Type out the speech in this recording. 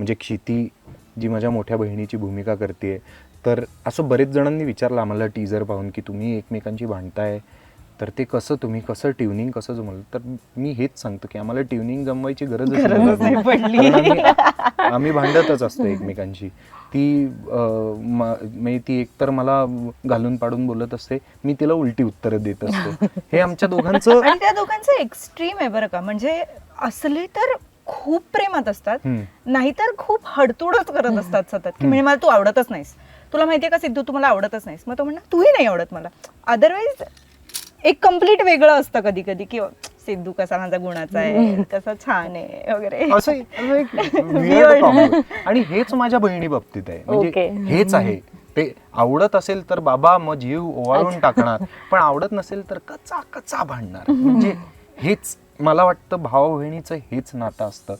म्हणजे क्षिती जी माझ्या मोठ्या बहिणीची भूमिका करते तर असं बरेच जणांनी विचारलं आम्हाला टीजर पाहून की तुम्ही एकमेकांची भांडताय तर ते कसं तुम्ही कसं ट्युनिंग कसं जमवलं? तर मी हेच सांगतो की आम्हाला ट्युनिंग जमवायची. कारण आम्ही भांडतच असतो एकमेकांशी. ती म्हणजे ती एकतर मला घालून पाडून बोलत असते मी तिला उलटी उत्तरं देत असतो. हे आमच्या दोघांचं त्या दोघांचं एक्स्ट्रीम आहे बरं का. म्हणजे असले तर खूप प्रेमात असतात. नाहीतर खूप हडतुडच करत असतात सतत की म्हणजे मला तू आवडतच नाहीस. तुला माहितीये का सिद्धू तू मला आवडतच नाहीस. मग तो म्हणणार तूही नाही आवडत मला. अदरवाईज एक कंप्लीट वेगळं असतं कधी कधी की सिद्धू कसा माझा गुणाचा आहे कसा छान आहे वगैरे. असं. आणि हेच माझ्या बहिणी बाबतीत आहे. म्हणजे. हेच आहे. ते आवडत असेल तर बाबा मग जीव ओवाळून टाकणार. पण आवडत नसेल तर कचा कचा भांडणार. म्हणजे हेच मला वाटतं भावा बहिणीचं हेच नातं असतं.